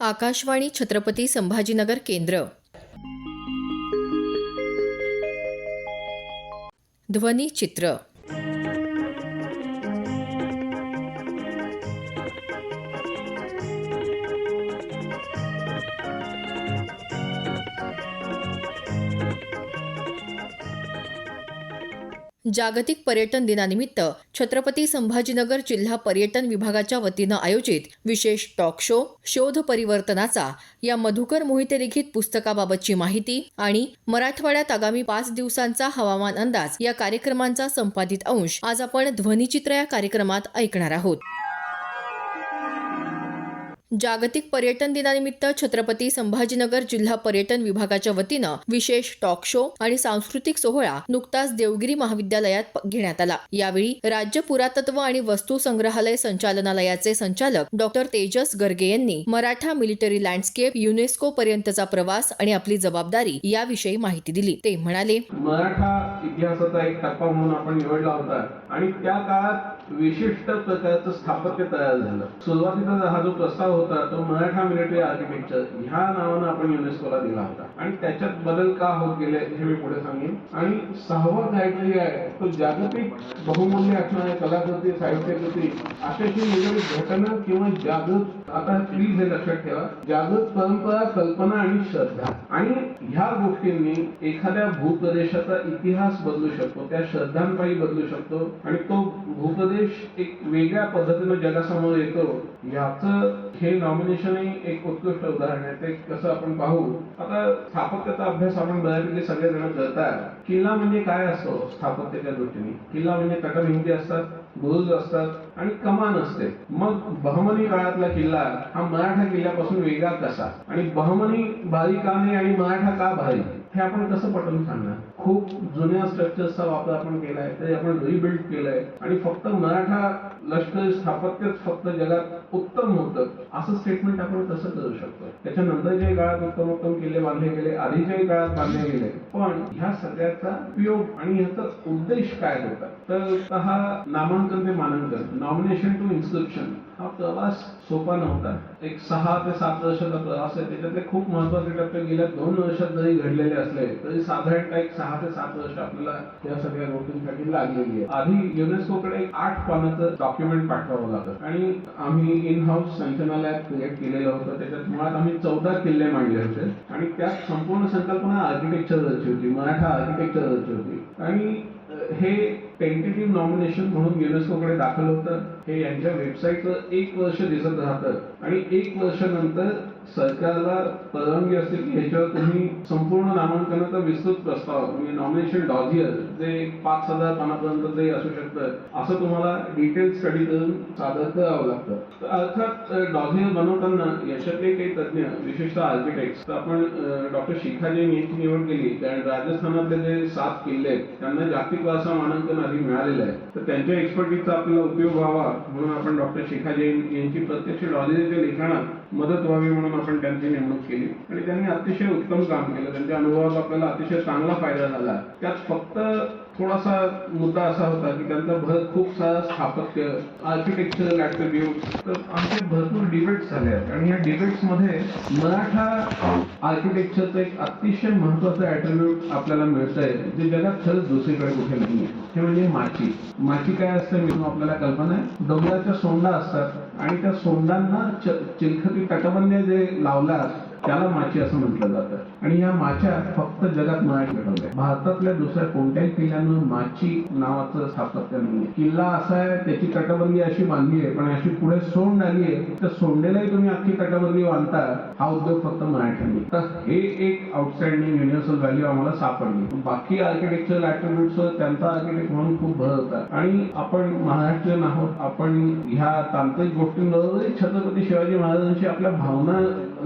आकाशवाणी छत्रपती संभाजीनगर केंद्र. ध्वनी चित्र जागतिक पर्यटन दिनानिमित्त छत्रपती संभाजीनगर जिल्हा पर्यटन विभागाच्या वतीनं आयोजित विशेष टॉक शो शोध परिवर्तनाचा या मधुकर मोहिते लिखित पुस्तकाबाबतची माहिती आणि मराठवाड्यात आगामी पाच दिवसांचा हवामान अंदाज या कार्यक्रमांचा संपादित अंश आज आपण ध्वनिचित्र या कार्यक्रमात ऐकणार आहोत. जागतिक पर्यटन दिनानिमित्त छत्रपती संभाजीनगर जिल्हा पर्यटन विभागाच्या वतीनं विशेष टॉक शो आणि सांस्कृतिक सोहळा नुकताच देवगिरी महाविद्यालयात घेण्यात आला. यावेळी राज्य पुरातत्व आणि वस्तू संग्रहालय संचालनालयाचे संचालक डॉक्टर तेजस गर्गे यांनी मराठा मिलिटरी लँडस्केप युनेस्को पर्यंतचा प्रवास आणि आपली जबाबदारी याविषयी माहिती दिली. ते म्हणाले मराठा इतिहासाचा एक टप्पा म्हणून आपण निवडला होता आणि त्या काळात विशिष्ट प्रकारचं स्थापत्य तयार झालं. सुरुवातीचा हा जो प्रस्ताव होता तो मराठा मिलिटरी आर्किटेक्चर ह्या नावानं आपण युनेस्कोला दिला होता. आणि त्याच्यात बदल का होत गेले हे मी पुढे सांगेन. आणि सहावा क्रायटेरिया आहे तो जागतिक बहुमूल्य असणाऱ्या कलाकृती साहित्यकृती अशाशी निगडीत घटना किंवा जागृत आता प्लीज हे लक्षात ठेवा. जागृत परंपरा कल्पना आणि श्रद्धा. आणि ह्या गोष्टींनी एखाद्या भूप्रदेशाचा इतिहास बदलू शकतो त्या श्रद्धांपायी बदलू शकतो. आणि तो भूप्रदेश एक वेगळ्या पद्धतीनं जगासमोर येतो याचं हे नॉमिनेशनही एक उत्कृष्ट उदाहरण आहे. ते कसं आपण पाहू? आता स्थापत्याचा अभ्यास आपण बऱ्यापैकी सगळेजण करतात किल्ला म्हणजे काय असतो स्थापत्याच्या दृष्टीने? किल्ला म्हणजे तटभिंती असतात बुरुज असतात आणि कमान असते. मग बहमनी काळातला किल्ला हा मराठा किल्ल्यापासून वेगळा कसा? आणि बहमनी भारी का नाही आणि मराठा का भारी? हे आपण कसं पटवून सांगणार? खूप जुन्या स्ट्रक्चर्सचा वापर आपण केलाय ते आपण रिबिल्ड केलंय. आणि फक्त मराठा लष्करी स्थापत्यच फक्त जगात उत्तम होतं. असं स्टेटमेंट आपण कसं करू शकतो. त्याच्यानंतरच्याही काळात उत्तम उत्तम किल्ले बांधले गेले आधीच्याही काळात बांधले गेले पण ह्या सगळ्याचा उपयोग आणि ह्याचा उद्देश काय होता? तर हा नामांकन ते मानांकन नॉमिनेशन टू इन्स्क्रिप्शन हा प्रवास सोपा नव्हता. एक सहा ते सात वर्षाचा प्रवास आहे. त्याच्यातले खूप महत्त्वाचे टप्पे गेल्या दोन वर्षात जरी घडलेले असले तरी साधारण एक सहा ते सात वर्ष आपल्याला या सगळ्या गोष्टींसाठी लागलेली आहे आधी युनेस्कोकडे एक आठ पानाचं डॉक्युमेंट पाठवावं लागतं. आणि आम्ही इन हाऊस संचनालयात क्रिएट केलेलं होतं. त्याच्यात मुळात आम्ही चौदा किल्ले मांडले होते. आणि त्यात संपूर्ण संकल्पना आर्किटेक्चरची होती. मराठा आर्किटेक्चरची होती. आणि हे टेंटेटिव्ह नॉमिनेशन म्हणून युनेस्कोकडे दाखल होतं. हे यांच्या वेबसाईटवर एक वर्ष दिसत राहतं. आणि एक वर्षानंतर सरकारला परवानगी असते की ह्याच्यावर तुम्ही संपूर्ण नामांकनाचा विस्तृत प्रस्ताव म्हणजे नॉमिनेशन डॉजियर जे पाच हजार पानापर्यंत ते असू शकतं असं तुम्हाला डिटेल स्टडी करून सादर करावं लागतं. तर अर्थात डॉजियर बनवताना याच्यातले काही तज्ज्ञ विशेषतः आर्किटेक्ट तर आपण डॉक्टर शिखाजी यांची निवड केली कारण राजस्थानातले जे सात किल्ले आहेत त्यांना जागतिक वारसा मानांकन आधी मिळालेलं आहे. तर त्यांच्या एक्सपर्टीजचा आपल्याला उपयोग व्हावा म्हणून आपण डॉक्टर शिखाजी यांची प्रत्यक्ष डॉजियरच्या लिखाणात मदत व्हावी म्हणून आपण त्यांची नेमणूक केली. आणि त्यांनी अतिशय उत्तम काम केलं. त्यांच्या अनुभवाचा आपल्याला अतिशय चांगला फायदा झाला. त्यात फक्त थोडासा मुद्दा असा होता की त्यांचा भर खूप सारा स्थापत्य आर्किटेक्चर ऍट्रिब्यूट तर आमचे भरपूर डिबेट्स झाले आहेत. आणि या डिबेट्समध्ये मराठा आर्किटेक्चरचं एक अतिशय महत्वाचं ऍट्रिब्यूट आपल्याला मिळतंय जे जगात खरंच दुसरीकडे कुठे नाहीये. ते म्हणजे माची. माची काय असते मी आपल्याला कल्पना आहे? डोंगराच्या सोंडा असतात आणि त्या सोंडांना चिलखती तटबंदी जे लावला त्याला माची असं म्हटलं जातं. आणि या माच्या फक्त जगात मराठी घडवल्या. भारतातल्या दुसऱ्या कोणत्याही किल्ल्यानं माची नावाचं स्थापत्य नाहीये. किल्ला असा आहे त्याची तटबंदी अशी बांधली आहे पण अशी पुढे सोंड आली आहे तर सोंडेलाही तुम्ही अख्खी तटबंदी बांधता हा उद्योग फक्त मराठ्यांनी तर हे एक आउटस्टँडिंग युनिव्हर्सल व्हॅल्यू आम्हाला सापडली. बाकी आर्किटेक्चरल ऍट्रिब्यूट्स त्यांचा आर्किटेक्ट म्हणून खूप भर होता आणि आपण महाराष्ट्रीयन आहोत आपण ह्या तांत्रिक गोष्टींबरोबरही छत्रपती शिवाजी महाराजांशी आपल्या भावना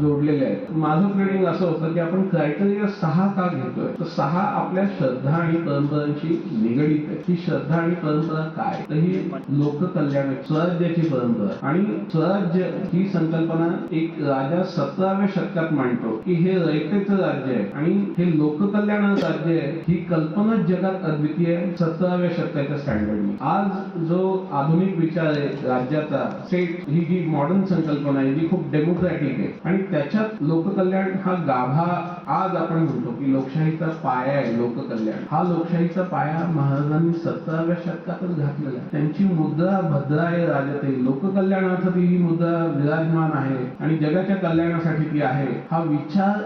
जोडलेल्या आहेत. माझं ट्रेडिंग असं होतं की आपण क्रायटेरिया सहा का घेतोय? तर सहा आपल्या श्रद्धा आणि परंपरांची निगडीत आहे. ही श्रद्धा आणि परंपरा काय? तर ही लोककल्याण स्वराज्याची परंपरा. आणि स्वराज्य ही संकल्पना एक राजा सतराव्या शतकात मांडतो की हे रयतेचं राज्य आहे. आणि हे लोककल्याण राज्य आहे ही कल्पना जगात अद्वितीय आहे सतराव्या शतकाच्या स्टँडर्डने आज जो आधुनिक विचार आहे राज्याचा स्टेट ही जी मॉडर्न संकल्पना आहे जी खूप डेमोक्रॅटिक आहे. आणि त्याच्यात लोककल्याण हा गाभा आज आपण म्हणतो की लोकशाहीचा पाया आहे लोककल्याण. हा लोकशाहीचा पाया महाराजांनी सतराव्या शतकातच घातलेला आहे. त्यांची मुद्रा भद्राय राजते. लोककल्याणासाठी ही मुद्रा विराजमान आहे आणि जगाच्या कल्याणासाठी ती आहे. हा विचार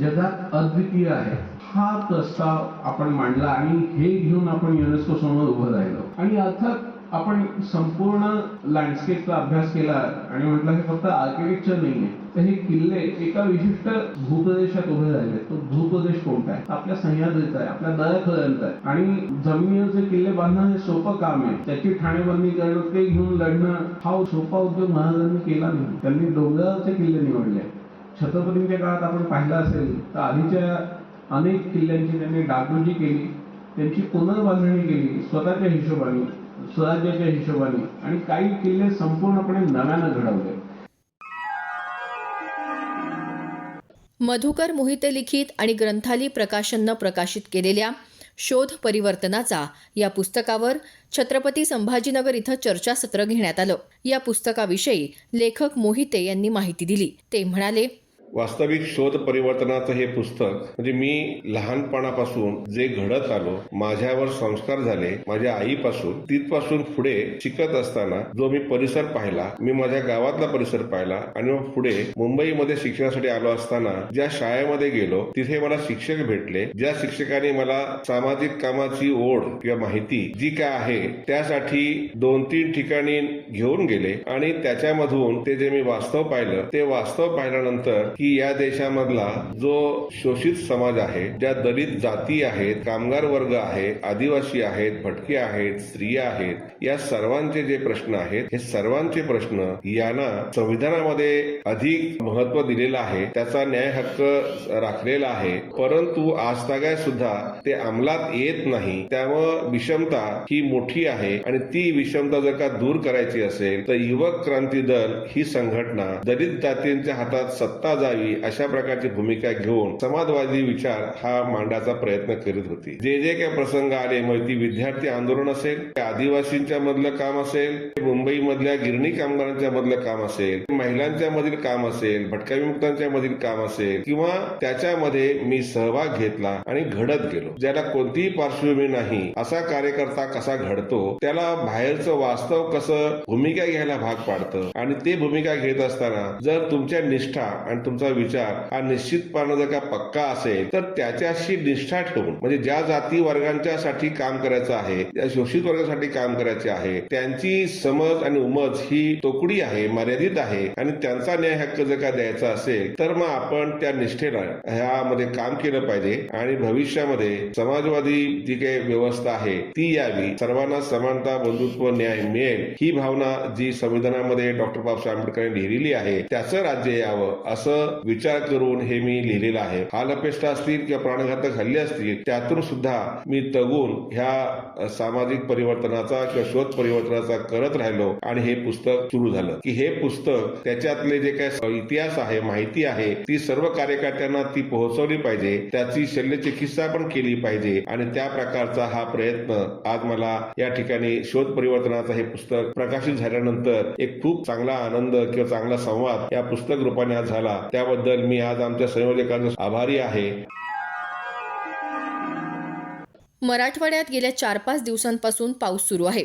जगात अद्वितीय आहे. हा प्रस्ताव आपण मांडला आणि हे घेऊन आपण युनेस्को समोर उभं राहिलो. आणि अर्थात आपण संपूर्ण लँडस्केपचा अभ्यास केला आणि म्हटलं हे फक्त आर्किटेक्चर नाहीये तर हे किल्ले एका विशिष्ट भूप्रदेशात उभे राहिले. तो भूप्रदेश कोणता आहे? आपल्या सह्याद्रीचा आहे आपल्या दऱ्याखोऱ्यांचा आहे. आणि जमिनीवरचे किल्ले बांधणं हे सोपं काम आहे. त्याची ठाणेबंदी करणं ते घेऊन लढणं हा सोपा उद्योग महाराजांनी केला नाही. त्यांनी डोंगरावरचे किल्ले निवडले. छत्रपतींच्या काळात आपण पाहिलं असेल तर आधीच्या अनेक किल्ल्यांची त्यांनी डागडुजी केली त्यांची पुनर्बांधणी केली स्वतःच्या हिशोबाने. स्वराज्याच्या हिशोबाने आणि काही किल्ले संपूर्णपणे नव्यानं घडवले. मधुकर मोहिते लिखित आणि ग्रंथाली प्रकाशननं प्रकाशित केलेल्या शोध परिवर्तनाचा या पुस्तकावर छत्रपती संभाजीनगर इथं चर्चासत्र घेण्यात आलं. या पुस्तकाविषयी लेखक मोहिते यांनी माहिती दिली. ते म्हणाले वास्तविक शोध परिवर्तनाचं हे पुस्तक म्हणजे मी लहानपणापासून जे घडत आलो माझ्यावर संस्कार झाले माझ्या आईपासून तिथपासून पुढे शिकत असताना जो मी परिसर पाहिला मी माझ्या गावातला परिसर पाहिला आणि मग पुढे मुंबईमध्ये शिक्षणासाठी आलो असताना ज्या शाळेमध्ये गेलो तिथे मला शिक्षक भेटले ज्या शिक्षकांनी मला सामाजिक कामाची ओढ किंवा माहिती जी काय आहे त्यासाठी दोन तीन ठिकाणी घेऊन गेले आणि त्याच्यामधून ते जे मी वास्तव पाहिलं ते वास्तव पाहिल्यानंतर की या देशामधला जो शोषित समाज आहे ज्या दलित जाती आहेत कामगार वर्ग आहे आदिवासी आहेत भटके आहेत स्त्रिया आहेत या सर्वांचे जे प्रश्न आहेत हे सर्वांचे प्रश्न यांना संविधानामध्ये अधिक महत्त्व दिलेलं आहे त्याचा न्याय हक्क राखलेला आहे. परंतु आजतागाय सुद्धा ते अंमलात येत नाही. त्यामुळं विषमता ही मोठी आहे आणि ती विषमता जर का दूर करायची असेल तर युवक क्रांती दल ही संघटना दलित जातींच्या हातात सत्ता जावी अशा प्रकारची भूमिका घेऊन समाजवादी विचार हा मांडायचा प्रयत्न करीत होती. जे जे काही प्रसंग आले मग ती विद्यार्थी आंदोलन असेल आदिवासींच्या मधलं काम असेल मुंबई मधल्या गिरणी कामगारांच्या मधलं काम असेल महिलांच्या मधील काम असेल भटक्या विमुक्तांच्या मधील काम असेल किंवा त्याच्यामध्ये मी सहभाग घेतला आणि घडत गेलो. ज्याला कोणतीही पार्श्वभूमी नाही असा कार्यकर्ता कसा घडतो त्याला बाहेरचं वास्तव कसं भूमिका घ्यायला भाग पाडतं आणि ते भूमिका घेत असताना जर तुमच्या निष्ठा आणि तुमचा विचार हा निश्चितपणे जर का पक्का असेल तर त्याच्याशी निष्ठा ठेवून म्हणजे ज्या जाती वर्गांच्या साठी काम करायचं आहे त्या शोषित वर्गासाठी काम करायचे आहे त्यांची समज आणि उमज ही तोकडी आहे मर्यादित आहे आणि त्यांचा न्याय हक्क जर का द्यायचा असेल तर मग आपण त्या निष्ठेनं ह्यामध्ये काम केलं पाहिजे. आणि भविष्यामध्ये समाजवादी जी काही व्यवस्था आहे ती यावी. सर्वांना समानता बंधुत्व न्याय मिळेल ही भावना जी संविधानामध्ये डॉक्टर बाबासाहेब आंबेडकरांनी लिहिलेली आहे त्याचं राज्य यावं असं विचार करून हे मी लिहिलेलं आहे. हालअपेष्ट असतील किंवा प्राणघातक हल्ले असतील त्यातून सुद्धा मी तगून ह्या सामाजिक परिवर्तनाचा किंवा शोध परिवर्तनाचा करत राहिलो आणि हे पुस्तक सुरू झालं. की हे पुस्तक त्याच्यातले जे काय इतिहास आहे माहिती आहे ती सर्व कार्यकर्त्यांना ती पोहोचवली पाहिजे त्याची शल्यचिकित्सा पण केली पाहिजे आणि त्या प्रकारचा हा प्रयत्न आज मला या ठिकाणी शोध परिवर्तनाचं हे पुस्तक प्रकाशित झाल्यानंतर एक खूप चांगला आनंद किंवा चांगला संवाद या पुस्तक रूपाने आज झाला. त्याबद्दल मी आज आमच्या संयोजकांचा आभारी आहे. मराठवाड्यात गेल्या चार पाच दिवसांपासून पाऊस सुरू आहे.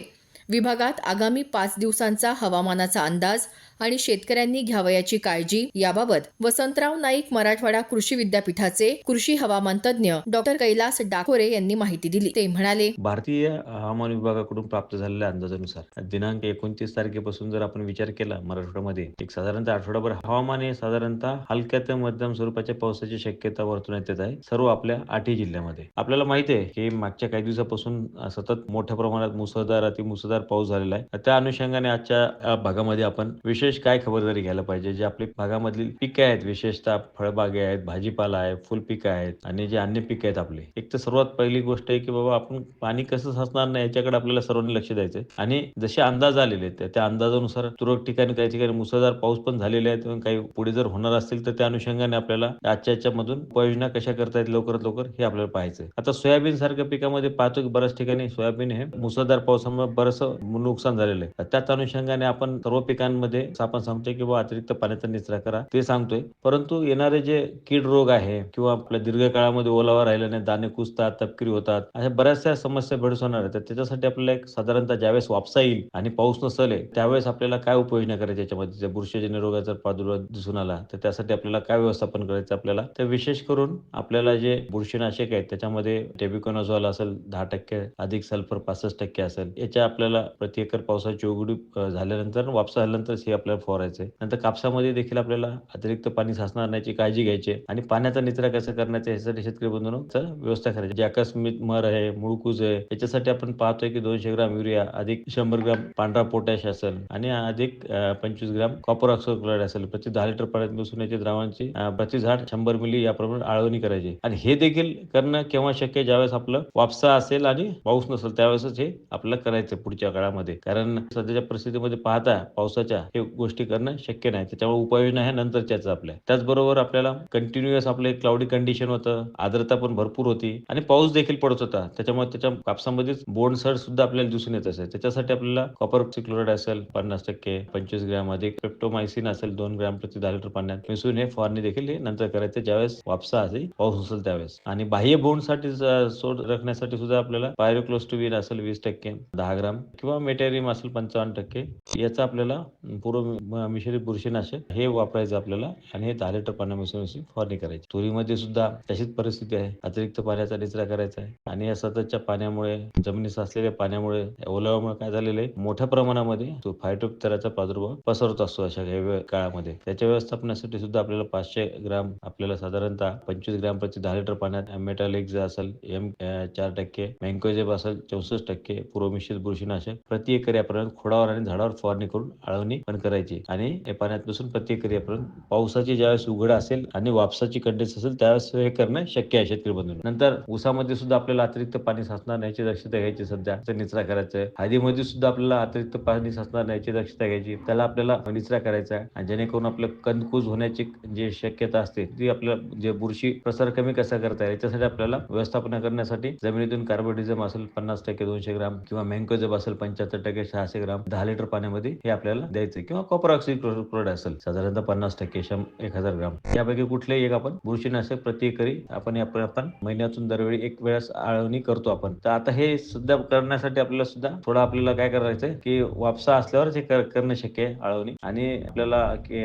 विभागात आगामी पाच दिवसांचा हवामानाचा अंदाज आणि शेतकऱ्यांनी घ्यावयाची काळजी याबाबत वसंतराव नाईक मराठवाडा कृषी विद्यापीठाचे कृषी हवामान तज्ज्ञ डॉक्टर कैलास डाकोरे यांनी माहिती दिली. ते म्हणाले भारतीय हवामान विभागाकडून प्राप्त झालेल्या अंदाजानुसार दिनांक एकोणतीस तारखेपासून जर आपण विचार केला मराठवाड्यामध्ये एक साधारणतः आठवडाभर हवामान हे साधारणतः हलक्या ते मध्यम स्वरूपाच्या पावसाची शक्यता वर्तवण्यात येत आहे सर्व आपल्या आठही जिल्ह्यामध्ये. आपल्याला माहिती आहे की मागच्या काही दिवसापासून सतत मोठ्या प्रमाणात मुसळधार अतिमुसळधार जोरदार पाऊस झालेला आहे. त्या अनुषंगाने आजच्या भागामध्ये आपण विशेष काय खबरदारी घ्यायला पाहिजे? जे आपले भागामधली पिके आहेत विशेषतः फळबागे आहेत भाजीपाला आहे फुलपिकं आहेत आणि जे अन्य पिकं आहेत आपले. एक तर सर्वात पहिली गोष्ट आहे की बाबा आपण पाणी कसं साचणार नाही याच्याकडे आपल्याला सर्वांनी लक्ष द्यायचं आणि जसे अंदाज आलेले आहेत त्या- त्या अंदाजानुसार तुरळक ठिकाणी काही ठिकाणी मुसळधार पाऊस पण झालेले आहेत. काही पुढे जर होणार असतील तर त्या अनुषंगाने आपल्याला आजच्या याच्यामधून उपाययोजना कशा करता येईल लवकरात लवकर हे आपल्याला पाहायचं आता सोयाबीन सारख्या पिकामध्ये पाहतो की बऱ्याच ठिकाणी सोयाबीन हे मुसळधार पावसामुळे बरंचसं नुकसान झालेलं आहे. त्याच अनुषंगाने आपण सर्व पिकांमध्ये आपण सांगतोय की बाबा अतिरिक्त पाण्याचा निचरा करा ते सांगतोय. परंतु येणारे जे कीड रोग आहे किंवा आपल्या दीर्घकाळामध्ये ओलावा राहिल्याने दाणे कुजतात तपकिरी होतात अशा बऱ्याचशा समस्या भेडसावणार आहेत. तर त्याच्यासाठी आपल्याला एक साधारणतः ज्यावेळेस वापसा येईल आणि पाऊस नसले त्यावेळेस आपल्याला काय उपाययोजना करायची याच्यामध्ये? बुरशीजन्य रोगाचा प्रादुर्भाव दिसून आला तर त्यासाठी आपल्याला काय व्यवस्थापन करायचं आपल्याला? तर विशेष करून आपल्याला जे बुरशीनाशक आहेत त्याच्यामध्ये टेबिकोनाझॉल असेल दहा टक्के अधिक सल्फर पासष्ट टक्के असेल याच्या आपल्याला प्रति एकर पावसाची उघडी झाल्यानंतर वापसा झाल्यानंतर हे आपल्याला फवारायचं आहे नंतर कापसामध्ये देखील आपल्याला अतिरिक्त पाणी साचणार नाही काळजी घ्यायची आणि पाण्याचा निचरा कसा करण्याचा यासाठी शेतकरी बंधूंनो व्यवस्था करायची जे आकस्मिक मर आहे मुळकूज आहे याच्यासाठी आपण पाहतोय की दोनशे ग्राम युरिया अधिक शंभर ग्राम पांढरा पोटॅश असेल आणि अधिक पंचवीस ग्राम कॉपर ऑक्सोक्लोराईड असेल. प्रति दहा लिटर पाण्यात मिसळून याच्या द्रावांची प्रति झाड शंभर मिली याप्रमाणे आळवणी करायची आणि हे देखील करणं केव्हा शक्य ज्यावेळेस आपलं वापसा असेल आणि पाऊस नसेल त्यावेळेसच हे आपल्याला करायचं पुढच्या काळामध्ये. कारण सध्याच्या परिस्थितीमध्ये पाहता पावसाच्या हे गोष्टी करणं शक्य नाही. त्याच्यामुळे उपाययोजना ह्या नंतरच्याच आपल्या. त्याचबरोबर आपल्याला कंटिन्युअस आपलं क्लाउडी कंडिशन होतं. आर्द्रता पण भरपूर होती. आणि पाऊस देखील पडत होता. त्याच्यामुळे त्याच्या कापसामध्येच बोंडसड सुद्धा आपल्याला दिसून येत असेल त्याच्यासाठी आपल्याला कॉपर क्लोराईड असेल पन्नास टक्के पंचवीस ग्रॅम अधिक पेप्टोमायसिन असेल दोन ग्रॅम प्रति दहा लिटर पाण्यात. मिसळून हे फवारणी देखील हे नंतर करायचे. ज्यावेळेस वापसा असेल पाऊस असेल त्यावेळेस. आणि बाह्य बोंडसाठी सोड राखण्यासाठी सुद्धा आपल्याला पायरोक्लोस्टोविन असेल वीस टक्के दहा ग्राम. किंवा मेटेरियम असेल पंचावन्न टक्के याचा आपल्याला पूर्व मिश्री बुरशीनाशक हे वापरायचं आपल्याला आणि हे दहा लिटर पाण्या मिसळून फवारणी करायची. तुरीमध्ये सुद्धा तशीच परिस्थिती आहे. अतिरिक्त पाण्याचा निचरा करायचा आहे. आणि या सततच्या पाण्यामुळे जमिनी साचलेल्या पाण्यामुळे ओलावामुळे ओलाव्यामुळे काय झालेलं आहे? मोठ्या प्रमाणामध्ये तो फायटोप्तराचा प्रादुर्भाव पसरत असतो अशा काही काळामध्ये. त्याच्या व्यवस्थापनासाठी सुद्धा आपल्याला पाचशे ग्राम आपल्याला साधारणतः पंचवीस ग्राम प्रति दहा लिटर पाण्यात मेटालिक जे असेल एम चार टक्के मँकोजेब असेल चौसष्ट टक्के पूर्वमिश्रित बुरशीनाशक प्रति एकर यापर्यंत खोडावर आणि झाडावर फवारणी करून आळवणी पण करायची. आणि पाण्यात बसून प्रति एकर यापर्यंत पावसाची ज्यावेळेस उघड असेल आणि वापसाची कंडेन्स असेल त्यावेळेस हे करणं शक्य आहे शेतकरी बंधू नंतर ऊसामध्ये सुद्धा आपल्याला अतिरिक्त पाणी साचणार नाही याची दक्षता घ्यायची सध्या. त्याचा निचरा करायचा आहे. हळदीमध्ये सुद्धा आपल्याला अतिरिक्त पाणी साचणार नाही याची दक्षता घ्यायची त्याला आपल्याला निचरा करायचा आहे. आणि जेणेकरून आपलं कंदकूज होण्याची जे शक्यता असते ती आपल्या जे बुरशी प्रसार कमी कसा करता येईल याच्यासाठी आपल्याला व्यवस्थापन करण्यासाठी जमिनीतून कार्बोडिझम असेल पन्नास टक्के दोनशे ग्राम किंवा मँकोजब असेल पंच्याहत्तर टक्के सहाशे ग्राम दहा लिटर पाण्यामध्ये हे आपल्याला द्यायचं किंवा कॉपर ऑक्सिड क्लोराईड असेल साधारणतः पन्नास टक्के एक हजार ग्राम. यापैकी कुठलेही एक आपण बुरशीनाशक प्रति एकरी आपण आपण महिन्यातून दरवेळी एक वेळेस आळवणी करतो आपण. तर आता हे सुद्धा करण्यासाठी आपल्याला सुद्धा थोडं आपल्याला काय करायचंय की वापसा असल्यावरच हे कर- करणं शक्य आहे आळवणी. आणि आपल्याला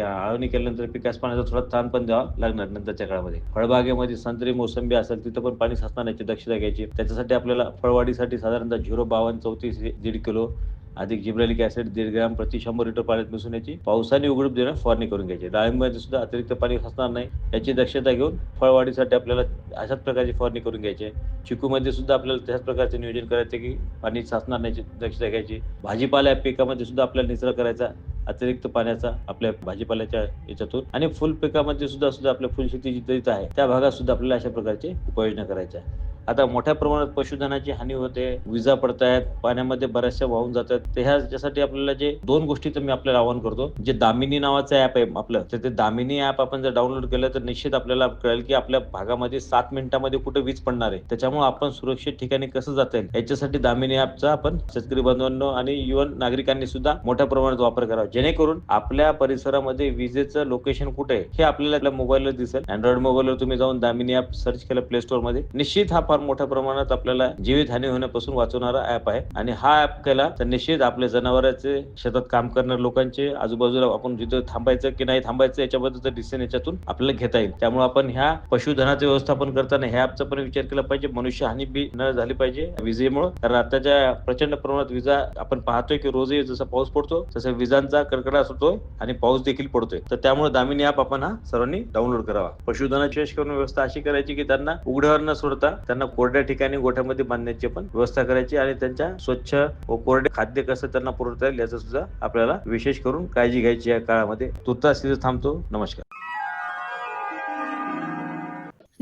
आळवणी केल्यानंतर पिकास पाण्याचा थोडा ताण पण द्यावा लागणार नंतरच्या काळामध्ये. फळबागेमध्ये संत्री मोसंबी असेल तिथं पण पाणी साचण्याची दक्षता घ्यायची. त्याच्यासाठी आपल्याला फळवाढीसाठी साधारणतः झिरो बावन्न चौतीस दीड किलो अधिक जिब्रॅलिक ऍसिड दीड ग्राम प्रति शंभर लिटर पाण्यात मिसळून याची पावसाने उघडूप देणं फवारणी करून घ्यायची. डाळिंबामध्ये सुद्धा अतिरिक्त पाणी साचणार नाही. याची दक्षता घेऊन फळवाढीसाठी आपल्याला अशाच प्रकारची फवारणी करून घ्यायची. आहे चिकूमध्ये सुद्धा आपल्याला त्याच प्रकारचे नियोजन करायचे की पाणी साचणार नाही दक्षता घ्यायची. भाजीपाला पिकामध्ये सुद्धा आपल्याला निचरा करायचा अतिरिक्त पाण्याचा आपल्या भाजीपाल्याच्या याच्यातून आणि फुल पिकामध्ये सुद्धा सुद्धा आपल्या फुलशेती जी आहे त्या भागात सुद्धा आपल्याला अशा प्रकारची उपाययोजना करायच्या. आहे आता मोठ्या प्रमाणात पशुधनाची हानी होते विजा पडतायत पाण्यामध्ये बऱ्याचशा वाहून जातात. तर ह्याच्यासाठी आपल्याला जे दोन गोष्टीचं मी आपल्याला आवाहन करतो. जे दामिनी नावाचं ऍप आहे आपलं तर ते दामिनी ऍप आपण जर डाऊनलोड केलं तर निश्चित आपल्याला कळेल की आपल्या भागामध्ये सात मिनिटामध्ये कुठे वीज पडणार आहे. त्याच्यामुळे आपण सुरक्षित ठिकाणी कसं जाता येईल? याच्यासाठी दामिनी ऍपचा आपण शेतकरी बांधवांनो आणि युवन नागरिकांनी सुद्धा मोठ्या प्रमाणात वापर करावा. जेणेकरून आपल्या परिसरामध्ये विजेचं लोकेशन कुठे आहे हे आपल्याला आपल्या मोबाईलवर दिसेल. अँड्रॉइड मोबाईलवर तुम्ही जाऊन दामिनी ऍप सर्च केलं प्ले स्टोरमध्ये. निश्चित हा फार मोठ्या प्रमाणात आपल्याला जीवित हानी होण्यापासून वाचवणारा ऍप आहे. आणि हा ऍप केला तर निश्चित आपल्या जनावरांचे शेतात काम करणाऱ्या लोकांचे आजूबाजूला आपण जिथे थांबायचं की नाही थांबायचं याच्याबद्दल डिसिजन याच्यातून आपल्याला घेता येईल. त्यामुळे आपण ह्या पशुधनाचे व्यवस्थापन करताना ह्या ऍपचा पण विचार केला पाहिजे. मनुष्य हानी बी न झाली पाहिजे विजेमुळे. कारण आताच्या प्रचंड प्रमाणात विजा आपण पाहतोय की रोजही जसा पाऊस पडतो तसा विजांचा कडकडाट होतोय आणि पाऊस देखील पडतोय. तर त्यामुळे दामिनी ऍप आपण हा सर्वांनी डाउनलोड करावा. पशुधनाची करून व्यवस्था अशी करायची की त्यांना उघड्यावर न सोडता त्यांना कोरड्या ठिकाणी गोठ्यामध्ये बांधण्याची पण व्यवस्था करायची आणि त्यांच्या स्वच्छ व कोरडे खाद्य कसं त्यांना पुरवता येईल याचा सुद्धा आपल्याला विशेष करून काळजी घ्यायची या काळामध्ये. तुर्तास तिथे थांबतो. नमस्कार.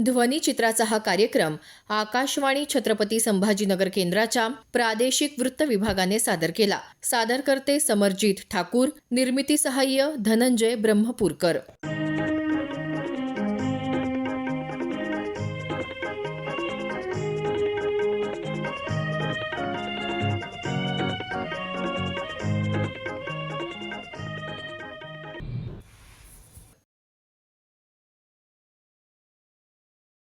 ध्वनी चित्राचा हा कार्यक्रम आकाशवाणी छत्रपती संभाजीनगर केंद्राच्या प्रादेशिक वृत्त विभागाने सादर केला. सादर करते समरजित ठाकूर निर्मिती सहाय्य धनंजय ब्रह्मपूरकर.